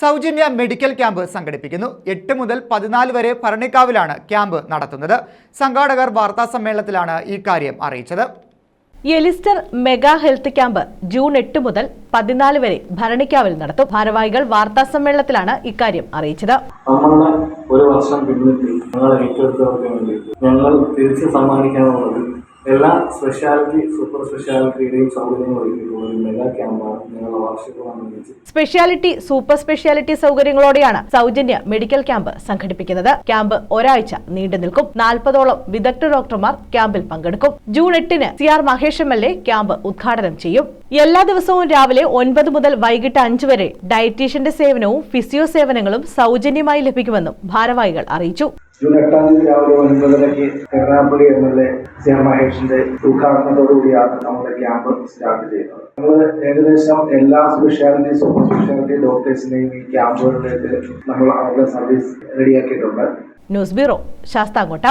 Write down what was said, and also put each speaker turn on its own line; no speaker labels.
സൗജന്യ medical camp സംഘടിപ്പിക്കുന്നു. എട്ട് മുതൽ പതിനാല് വരെ ഭരണിക്കാവിലാണ് ക്യാമ്പ് നടത്തുന്നത്. സംഘാടകർ വാർത്താ സമ്മേളനത്തിലാണ് ഇക്കാര്യം അറിയിച്ചത്.
എലിസ്റ്റർ മെഗാ ഹെൽത്ത് ക്യാമ്പ് ജൂൺ എട്ട് മുതൽ പതിനാല് വരെ ഭരണിക്കാവിൽ നടത്തും. ഭാരവാഹികൾ വാർത്താ സമ്മേളനത്തിലാണ് ഇക്കാര്യം അറിയിച്ചത്.
ഒരു വർഷം പിന്നിട്ട് ഞങ്ങളെ ഏറ്റെടുത്തവർക്ക് വേണ്ടി ഞങ്ങൾ തിരിച്ച് സമ്മാനിക്കാനുള്ളത് എല്ലാ സ്പെഷ്യാലിറ്റി സൂപ്പർ സ്പെഷ്യാലിറ്റിയുടെയും സൗകര്യങ്ങൾ ഒരുക്കിയിട്ടുള്ള ഒരു മെഗാ ക്യാമ്പാണ് ഞങ്ങളുടെ വാർഷികമാണെന്ന്
സ്പെഷ്യാലിറ്റി സൂപ്പർ സ്പെഷ്യാലിറ്റി സൗകര്യങ്ങളോടെയാണ് സൗജന്യ മെഡിക്കൽ ക്യാമ്പ് സംഘടിപ്പിക്കുന്നത്. ക്യാമ്പ് ഒരാഴ്ച നീണ്ടു നിൽക്കും. നാൽപ്പതോളം വിദഗ്ധ ഡോക്ടർമാർ ക്യാമ്പിൽ പങ്കെടുക്കും. ജൂൺ എട്ടിന് C R Mahesh M L A camp ഉദ്ഘാടനം ചെയ്യും. എല്ലാ ദിവസവും രാവിലെ ഒൻപത് മുതൽ വൈകിട്ട് അഞ്ച് വരെ ഡയറ്റീഷ്യന്റെ സേവനവും ഫിസിയോ സേവനങ്ങളും സൗജന്യമായി ലഭിക്കുമെന്നും ഭാരവാഹികൾ അറിയിച്ചു.
ജൂൺ എട്ടാം തീയതി രാവിലെ ഒൻപതരയ്ക്ക് Karunagappally M L A C R മഹേഷിന്റെ ഉദ്ഘാടനത്തോടുകൂടിയാണ് നമ്മുടെ ക്യാമ്പ് സ്റ്റാർട്ട് ചെയ്യുന്നത്. നമ്മൾ ഏകദേശം എല്ലാ സ്പെഷ്യാലിറ്റി സൂപ്പർ സ്പെഷ്യാലിറ്റി ഡോക്ടേഴ്സിനെയും ഈ ക്യാമ്പുകളിലേക്ക് നമ്മൾ അവരുടെ സർവീസ് റെഡിയാക്കിയിട്ടുണ്ട്.
News bureau Sasthamkotta.